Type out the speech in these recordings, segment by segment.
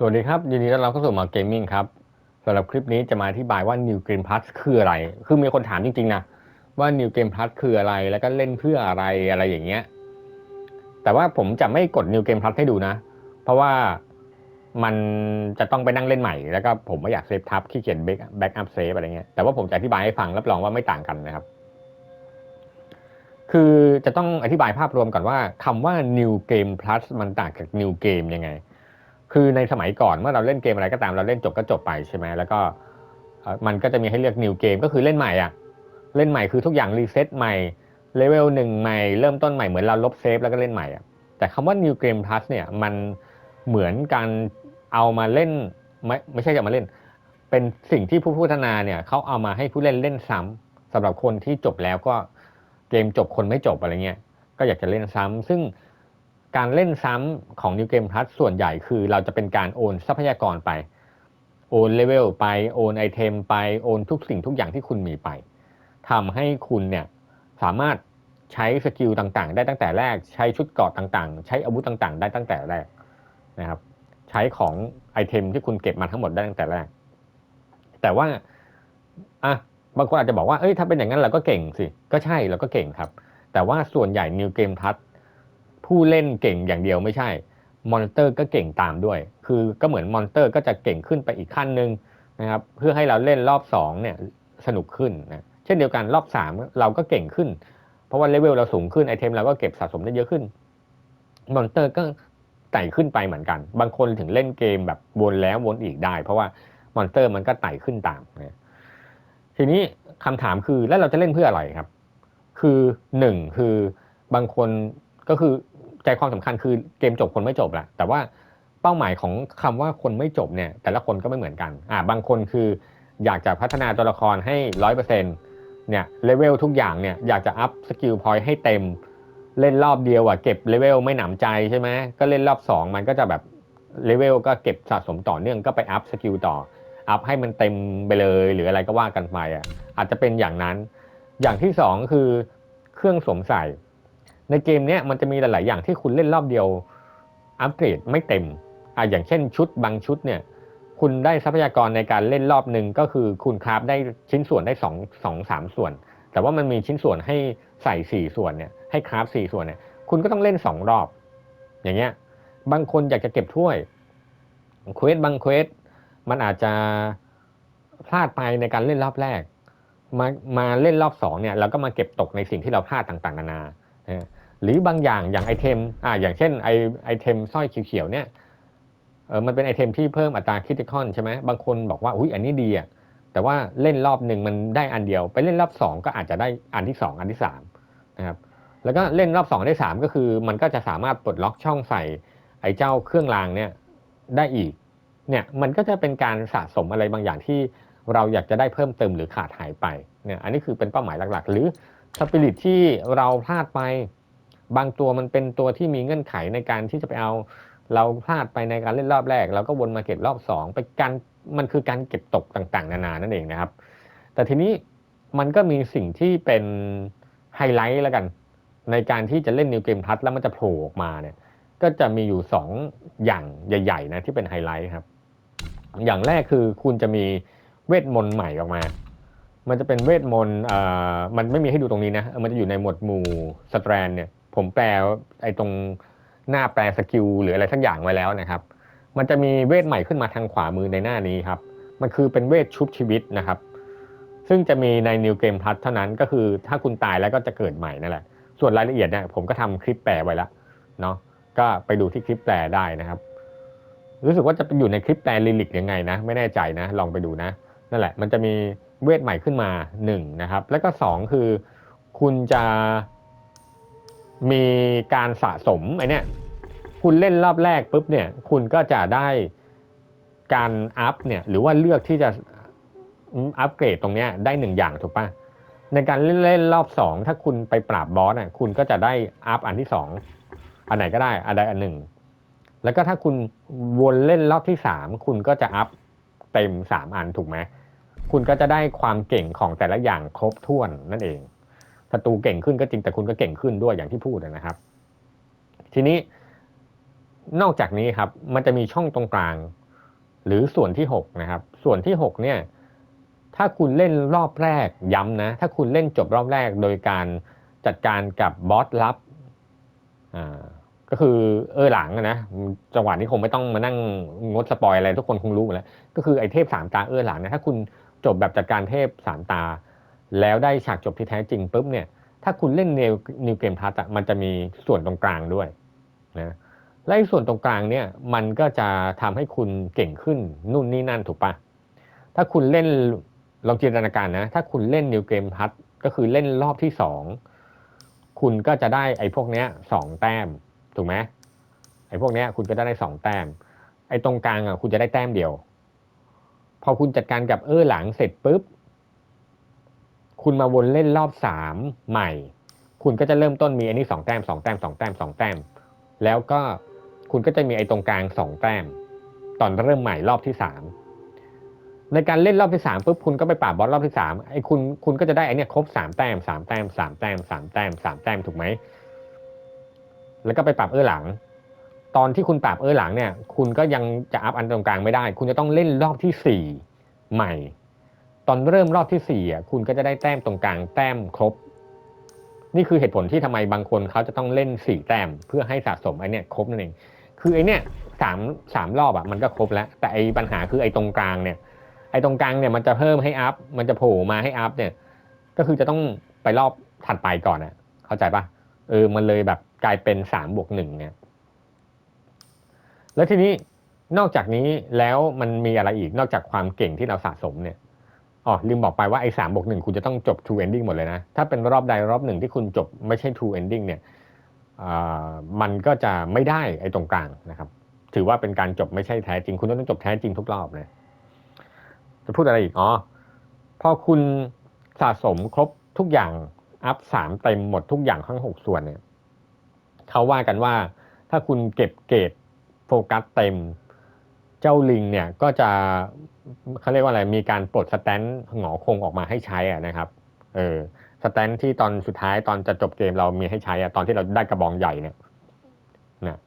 สวัสดีครับ ยินดีต้อนรับเข้าสู่มาเกมมิ่งครับสำหรับคลิปนี้จะมาอธิบายว่า New Game Plus คืออะไร คือมีคนถามจริงๆนะว่า New Game Plus คืออะไรแล้วก็เล่นเพื่ออะไรอะไรอย่างเงี้ย แต่ว่าผมจะไม่กด New Game Plus ให้ดูนะ เพราะว่ามันจะต้องไปนั่งเล่นใหม่ แล้วก็ผมไม่อยากเซฟทับขี้เกียจแบ็กอัพเซฟอะไรเงี้ยแต่ว่าผมจะอธิบายให้ฟังรับรองว่าไม่ต่างกันนะครับ คือจะต้องอธิบายภาพรวมก่อนว่าคำว่า New Game Plus มันต่างกับ New Game ยังไง คือในสมัยก่อนเมื่อเราเล่นเกมอะไรก็ตามเราเล่นจบก็จบไปใช่ไหมแล้วก็มันก็จะมีให้เลือก New Game ก็คือเล่นใหม่อะเล่นใหม่คือทุกอย่างรีเซ็ตใหม่เลเวลหนึ่งใหม่เริ่มต้นใหม่เหมือนเราลบเซฟแล้วก็เล่นใหม่อะแต่คำว่า New Game Plus เนี่ยมันเหมือนการเอามาเล่นไม่ไม่ใช่จะมาเล่น เป็นสิ่งที่ผู้พัฒนาเนี่ยเขาเอามาให้ผู้เล่นเล่นซ้ำสำหรับคนที่จบแล้วก็เกมจบคนไม่จบอะไรเงี้ยก็อยากจะเล่นซ้ำซึ่ง การเล่นซ้ำของ New Game Plus ส่วนใหญ่คือเราจะเป็นการโอนทรัพยากรไป โอนเลเวลไป โอนไอเทมไป โอนทุกสิ่งทุกอย่างที่คุณมีไปทำให้คุณเนี่ยสามารถใช้สกิลต่างๆ ได้ตั้งแต่แรก ใช้ชุดเกราะต่างๆ ใช้อาวุธต่างๆ ได้ตั้งแต่แรกนะครับ ใช้ของไอเทมที่คุณเก็บมาทั้งหมดได้ตั้งแต่แรก แต่ว่าอะบางคนอาจจะบอกว่า เอ้ย ถ้าเป็นอย่างนั้นเราก็เก่งสิ ก็ใช่เราก็เก่งครับ แต่ว่าส่วนใหญ่ New Game Plus ผู้เล่นเก่งอย่างเดียวไม่ใช่ มอนเตอร์ก็เก่งตามด้วย คือก็เหมือนมอนเตอร์ก็จะเก่งขึ้นไปอีกขั้นหนึ่งนะครับ เพื่อให้เราเล่นรอบ2เนี่ยสนุกขึ้นนะเช่นเดียวกันรอบ 3 เราก็เก่งขึ้น เพราะว่าเลเวลเราสูงขึ้นไอเทมเราก็เก็บสะสมได้เยอะขึ้น มอนเตอร์ก็ไต่ขึ้นไปเหมือนกัน บางคนถึงเล่นเกมแบบวนแล้ววนอีกได้ เพราะว่ามอนเตอร์มันก็ไต่ขึ้นตามนะทีนี้คำถามคือแล้วเราจะเล่นเพื่ออะไรครับ คือหนึ่งคือบางคนก็คือ ใจความสำคัญคือเกมจบคนไม่จบแหละแต่ว่าเป้าหมายของคำว่าคนไม่จบเนี่ย แต่ละคนก็ไม่เหมือนกันอ่าบางคนคืออยากจะพัฒนาตัวละครให้ร้อยเปอร์เซ็นต์เนี่ยเลเวลทุกอย่างเนี่ยอยากจะอัพสกิลพอยต์ให้เต็ม เล่นรอบเดียวอะเก็บเลเวลไม่หนำใจใช่ไหมก็เล่นรอบ 2 มันก็จะแบบเลเวลก็เก็บสะสมต่อเนื่องก็ไปอัพสกิลต่ออัพให้มันเต็มไปเลยหรืออะไรก็ว่ากันไปอะอาจจะเป็นอย่างนั้น อย่างที่ 2 คือเครื่องสวมใส่ ในเกมนี้มันจะมีหลาย ๆ อย่างที่คุณเล่นรอบเดียวอัปเกรดไม่เต็มอะอย่างเช่นชุดบางชุดเนี่ยคุณได้ทรัพยากรในการเล่นรอบหนึ่งก็คือคุณคราฟได้ชิ้นส่วนได้สองสองสามส่วน แต่ว่ามันมีชิ้นส่วนให้ใส่สี่ส่วนเนี่ยให้คราฟสี่ส่วนเนี่ยคุณก็ต้องเล่นสองรอบ อย่างเงี้ยบางคนอยากจะเก็บถ้วยเควสบางเควสมันอาจจะพลาดไปในการเล่นรอบแรก มามาเล่นรอบสองเนี่ยเราก็มาเก็บตกในสิ่งที่เราพลาดต่างๆนานา หรือบางอย่างอย่างไอเทมอ่าอย่างเช่นไอไอเทมสร้อยเขียวๆเนี่ยเออมันเป็นไอเทมที่เพิ่มอัตราคริติคอนใช่ไหมบางคนบอกว่าอุ้ยอันนี้ดีอะแต่ว่าเล่นรอบหนึ่งมันได้อันเดียว ไปเล่นรอบสองก็อาจจะได้อันที่สองอันที่สามนะครับแล้วก็เล่นรอบสองได้สามก็คือมันก็จะสามารถปลดล็อกช่องใส่ไอ้เจ้าเครื่องรางเนี่ยได้อีกเนี่ยมันก็จะเป็นการสะสมอะไรบางอย่างที่เราอยากจะได้เพิ่มเติมหรือขาดหายไปเนี่ยอันนี้คือเป็นเป้าหมายหลักๆ หรือ สปิริตที่เราพลาดไป บางตัวมันเป็นตัวที่มีเงื่อนไขในการที่จะไปเอาเราพลาดไปในการเล่นรอบแรก เราก็วนมาเก็บรอบสองไปการมันคือการเก็บตกต่างๆ นานานั่นเองนะครับ แต่ทีนี้มันก็มีสิ่งที่เป็นไฮไลท์แล้วกัน ในการที่จะเล่นนิวเกมพัทแล้วมันจะโผล่ออกมาเนี่ย ก็จะมีอยู่ 2 อย่างใหญ่ๆนะที่เป็นไฮไลท์ครับ อย่างแรกคือคุณจะมีเวทมนต์ใหม่ออกมา มันจะเป็นเวทมนต์มันไม่มีให้ดูตรงนี้นะ มันจะอยู่ในหมวดหมู่สแตรนเนี่ย ผมแปลไอ้ตรงหน้าแปลสกิลหรืออะไรสักอย่างไว้แล้วนะครับ มันจะมีเวทใหม่ขึ้นมาทางขวามือในหน้านี้ครับ มันคือเป็นเวทชุบชีวิตนะครับ ซึ่งจะมีใน New Game Plus เท่านั้นก็คือถ้าคุณตายแล้วก็จะเกิดใหม่นั่นแหละ ส่วนรายละเอียดเนี่ยผมก็ทำคลิปแปลไว้แล้วเนาะ ก็ไปดูที่คลิปแปลได้นะครับ รู้สึกว่าจะอยู่ในคลิปแปลลิลิกยังไงนะ ไม่แน่ใจนะ ลองไปดูนะ นั่นแหละ มันจะมี เวทใหม่ขึ้นมา1นะครับแล้วก็ 2 คือคุณจะมีการสะสมไอเนี้ยคุณเล่นรอบแรกปุ๊บเนี่ยคุณก็จะได้การอัพเนี่ยหรือว่าเลือกที่จะอัปเกรดตรงเนี้ยได้หนึ่งอย่างถูกปะในการเล่นรอบสองถ้าคุณไปปราบบอสอะคุณก็จะได้อัพอันที่สองอันไหนก็ได้อันใดอันหนึ่ง แล้วก็ถ้าคุณวนเล่นรอบที่สามคุณก็จะอัพเต็มสามอันถูกไหม คุณก็จะได้ความเก่งของแต่ละอย่างครบถ้วนนั่นเองศัตรูเก่งขึ้นก็จริงแต่คุณก็เก่งขึ้นด้วยอย่างที่พูดนะครับ ทีนี้นอกจากนี้ครับมันจะมีช่องตรงกลาง หรือส่วนที่6นะครับ ส่วนที่6เนี่ยถ้าคุณเล่นรอบแรกย้ำนะ ถ้าคุณเล่นจบรอบแรกโดยการจัดการกับบอสลับอ่าก็คือเออหลังนะจังหวะนี้คงไม่ต้องมานั่งงดสปอยอะไรทุกคนคงรู้หมดแล้ว ก็คือไอเทพสามตาเออหลังนะถ้าคุณ จบแบบจัดการเทพสามตา แล้วได้ฉากจบที่แท้จริงปุ๊บเนี่ยถ้าคุณเล่นนิวนิวเกมพาร์ตมันจะมีส่วนตรงกลางด้วยนะและส่วนตรงกลางเนี่ยมันก็จะทำให้คุณเก่งขึ้นนู่นนี่นั่นถูกปะถ้าคุณเล่นลองจินตนาการนะ ถ้าคุณเล่นนิวเกมพัทก็คือเล่นรอบที่สองคุณก็จะได้ไอ้พวกเนี้ยสองแต้มถูกไหมไอ้พวกเนี้ยคุณก็ได้สองแต้ม ไอ้ตรงกลางอะคุณจะได้แต้มเดียว พอคุณจัดการกับเออหลังเสร็จปุ๊บ คุณมาวนเล่นรอบสามใหม่ คุณก็จะเริ่มต้นมีอันนี้สองแต้มสองแต้มสองแต้มสองแต้ม แล้วก็คุณก็จะมีไอ้ตรงกลางสองแต้ม ตอนเริ่มใหม่รอบที่สามในการเล่นรอบที่สามปุ๊บคุณก็ไปปราบบอสรอบที่สามไอ้คุณคุณก็จะได้ไอ้นี่ครบสามแต้มสามแต้มสามแต้มสามแต้มสามแต้มถูกไหมแล้วก็ไปปรับเออหลัง ตอนที่คุณปรับเออหลังเนี่ย คุณก็ยังจะอัพอันตรงกลางไม่ได้ คุณจะต้องเล่นรอบที่สี่ใหม่ ตอนเริ่มรอบที่สี่อะคุณก็จะได้แต้มตรงกลางแต้มครบ นี่คือเหตุผลที่ทำไมบางคนเขาจะต้องเล่นสี่แต้มเพื่อให้สะสมไอ้นี่ครบนั่นเองคือไอ้นี่สามสามรอบอะมันก็ครบแล้ว แต่ไอ้ปัญหาคือไอ้ตรงกลางเนี่ย ไอ้ตรงกลางเนี่ยมันจะเพิ่มให้อัพมันจะโผล่มาให้อัพเนี่ย ก็คือจะต้องไปรอบถัดไปก่อนอะ เข้าใจปะเออมันเลยแบบกลายเป็นสามบวกหนึ่งเนี่ย แล้วทีนี้นอกจากนี้แล้วมันมีอะไรอีกนอกจากความเก่งที่เราสะสมเนี่ยอ๋อลืมบอกไปว่าไอ้สามบวกหนึ่งคุณจะต้องจบ true ending หมดเลยนะ ถ้าเป็นรอบใดรอบหนึ่งที่คุณจบไม่ใช่ true ending เนี่ยมันก็จะไม่ได้ไอ้ตรงกลางนะครับ ถือว่าเป็นการจบไม่ใช่แท้จริง คุณต้องจบแท้จริงทุกรอบเลยจะพูดอะไรอีกอ๋อพอคุณสะสมครบทุกอย่างอัพสามเต็มหมดทุกอย่างทั้งหกส่วนเนี่ยเขาว่ากันว่าถ้าคุณเก็บเกรด โฟกัสเต็ม เจ้าลิงเนี่ยก็จะเขาเรียกว่าอะไรมีการปลดสแตนหงอคงออกมาให้ใช้อะนะครับเออสแตนที่ตอนสุดท้ายตอนจะจบเกมเรามีให้ใช้อะตอนที่เราได้กระบองใหญ่เนี่ยนะ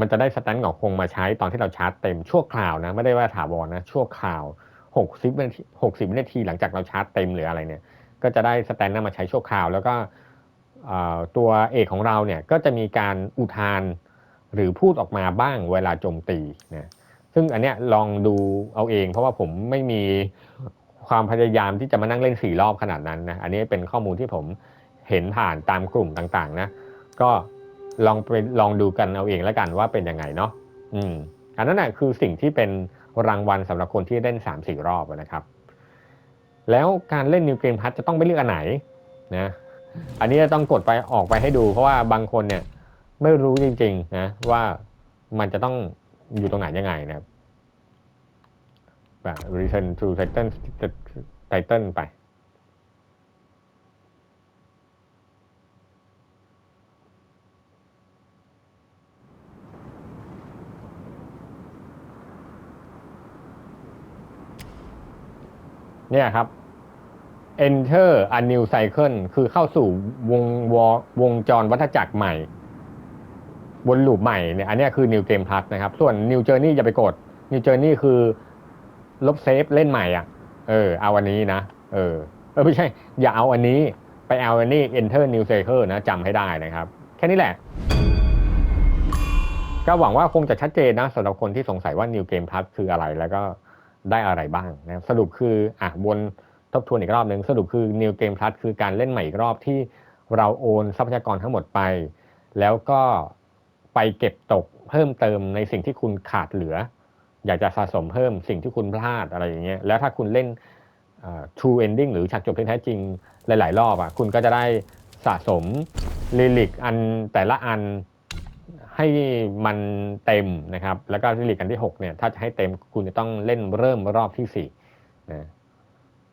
มันจะได้สแตนหงอคงมาใช้ตอนที่เราชาร์จเต็มชั่วคราวนะไม่ได้ว่าถาวรนะชั่วคราวหกสิบวินาทีหกสิบวินาทีหลังจากเราชาร์จเต็มหรืออะไรเนี่ย ก็จะได้สแตนนั้นมาใช้ชั่วคราว แล้วก็ตัวเอกของเราเนี่ยก็จะมีการอุทาน หรือพูดออกมาบ้างเวลาโจมตีนะซึ่งอันเนี้ยลองดูเอาเอง เพราะว่าผมไม่มีความพยายามที่จะมานั่งเล่นสี่รอบขนาดนั้นนะอันนี้เป็นข้อมูลที่ผมเห็นผ่านตามกลุ่มต่างๆ นะ ก็ลองไปลองดูกันเอาเองแล้วกันว่าเป็นยังไงเนาะอืมอันนั้นนะคือสิ่งที่เป็นรางวัลสำหรับคนที่เล่นสามสี่รอบนะครับ แล้วการเล่นนิวเกมพัทจะต้องไปเลือกอันไหนนะอันนี้จะต้องกดไปออกไปให้ดู เพราะว่าบางคนเนี่ย ไม่รู้จริงๆนะว่ามันจะต้องอยู่ตรงไหนยังไงนะครับแบบ return to title title ไป เนี่ยครับ enter a new cycle คือเข้าสู่วงววงจรวัฏจักรใหม่ วนลูปใหม่เนี่ยอันนี้คือ New Game Plus นะครับ ส่วน New Journey อย่าไปกด New Journey คือลบเซฟเล่นใหม่อะ เออ เอาอันนี้นะ เออ เออไม่ใช่ อย่าเอาอันนี้ ไปเอาอันนี้ Enter New Cycle นะจำให้ได้นะครับ แค่นี้แหละ ก็หวังว่าคงจะชัดเจนนะสำหรับคนที่สงสัยว่า New Game Plus คืออะไรแล้วก็ได้อะไรบ้างนะสรุปคืออะวนทบทวนอีกรอบหนึ่งสรุปคือ New Game Plus คือการเล่นใหม่อีกรอบที่เราโอนทรัพยากรทั้งหมดไป แล้วก็ ไปเก็บตกเพิ่มเติมในสิ่งที่คุณขาดเหลือ อยากจะสะสมเพิ่มสิ่งที่คุณพลาดอะไรอย่างเงี้ยแล้วถ้าคุณเล่น true ending หรือฉากจบที่แท้จริงหลาย ๆ รอบอะคุณก็จะได้สะสมลิลิกอันแต่ละอันให้มันเต็มนะครับ แล้วก็ลิลิกอันที่6เนี่ยถ้าจะให้เต็มคุณจะต้องเล่นเริ่มรอบที่4นะ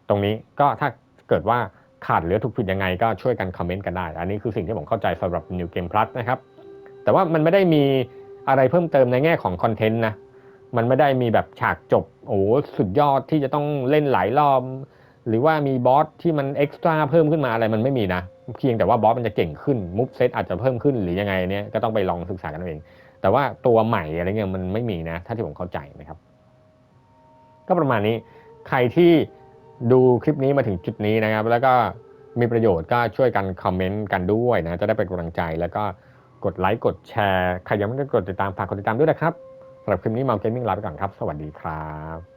ตรงนี้ก็ถ้าเกิดว่าขาดเหลือถูกผิดยังไงก็ช่วยกันคอมเมนต์กันได้ อันนี้คือสิ่งที่ผมเข้าใจสำหรับ New Game Plus นะครับ แต่ว่ามันไม่ได้มีอะไรเพิ่มเติมในแง่ของคอนเทนต์นะมันไม่ได้มีแบบฉากจบโอ้สุดยอดที่จะต้องเล่นหลายรอบหรือว่ามีบอสที่มันเอ็กซ์ตร้าเพิ่มขึ้นมาอะไรมันไม่มีนะ เพียงแต่ว่าบอสมันจะเก่งขึ้นมุฟเซตอาจจะเพิ่มขึ้นหรือยังไงเนี่ยก็ต้องไปลองศึกษากันเอง แต่ว่าตัวใหม่อะไรเงี้ยมันไม่มีนะ ถ้าที่ผมเข้าใจนะครับ ก็ประมาณนี้ใครที่ดูคลิปนี้มาถึงจุดนี้นะครับ แล้วก็มีประโยชน์ก็ช่วยกันคอมเมนต์กันด้วยนะ จะได้เป็นกำลังใจแล้วก็ กดไลค์กดแชร์ ใครยังไม่ได้กดติดตามฝากกดติดตามด้วยนะครับสำหรับคลิปนี้มาเกมมิ่งลาไปก่อนครับ สวัสดีครับ